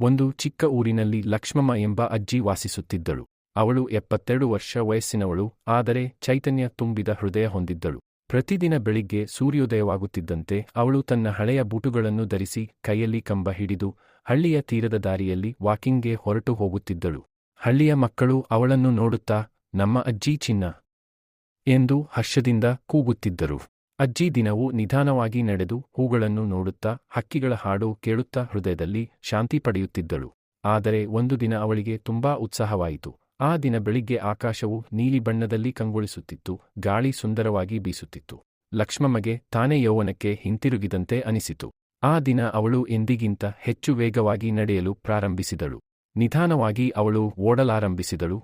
ಒಂದು ಚಿಕ್ಕ ಊರಿನಲ್ಲಿ ಲಕ್ಷ್ಮಮ್ಮ ಎಂಬ ಅಜ್ಜಿ ವಾಸಿಸುತ್ತಿದ್ದಳು. ಅವಳು ಎಪ್ಪತ್ತೆರಡು ವರ್ಷ ವಯಸ್ಸಿನವಳು, ಆದರೆ ಚೈತನ್ಯ ತುಂಬಿದ ಹೃದಯ ಹೊಂದಿದ್ದಳು. ಪ್ರತಿದಿನ ಬೆಳಿಗ್ಗೆ ಸೂರ್ಯೋದಯವಾಗುತ್ತಿದ್ದಂತೆ ಅವಳು ತನ್ನ ಹಳೆಯ ಬೂಟುಗಳನ್ನು ಧರಿಸಿ ಕೈಯಲ್ಲಿ ಕಂಬ ಹಿಡಿದು ಹಳ್ಳಿಯ ತೀರದ ದಾರಿಯಲ್ಲಿ ವಾಕಿಂಗ್ಗೆ ಹೊರಟು ಹೋಗುತ್ತಿದ್ದಳು. ಹಳ್ಳಿಯ ಮಕ್ಕಳು ಅವಳನ್ನು ನೋಡುತ್ತಾ, ನಮ್ಮ ಅಜ್ಜಿ ಚಿನ್ನ ಎಂದು ಹರ್ಷದಿಂದ ಕೂಗುತ್ತಿದ್ದರು. ಅಜ್ಜಿ ದಿನವೂ ನಿಧಾನವಾಗಿ ನಡೆದು ಹೂಗಳನ್ನು ನೋಡುತ್ತಾ ಹಕ್ಕಿಗಳ ಹಾಡು ಕೇಳುತ್ತಾ ಹೃದಯದಲ್ಲಿ ಶಾಂತಿ ಪಡೆಯುತ್ತಿದ್ದಳು. ಆದರೆ ಒಂದು ದಿನ ಅವಳಿಗೆ ತುಂಬಾ ಉತ್ಸಾಹವಾಯಿತು. ಆ ದಿನ ಬೆಳಿಗ್ಗೆ ಆಕಾಶವು ನೀಲಿ ಬಣ್ಣದಲ್ಲಿ ಕಂಗೊಳಿಸುತ್ತಿತ್ತು, ಗಾಳಿ ಸುಂದರವಾಗಿ ಬೀಸುತ್ತಿತ್ತು. ಲಕ್ಷ್ಮಮ್ಮಗೆ ತಾನೇ ಯೌವನಕ್ಕೆ ಹಿಂತಿರುಗಿದಂತೆ ಅನಿಸಿತು. ಆ ದಿನ ಅವಳು ಎಂದಿಗಿಂತ ಹೆಚ್ಚು ವೇಗವಾಗಿ ನಡೆಯಲು ಪ್ರಾರಂಭಿಸಿದಳು. ನಿಧಾನವಾಗಿ ಅವಳು ಓಡಲಾರಂಭಿಸಿದಳು.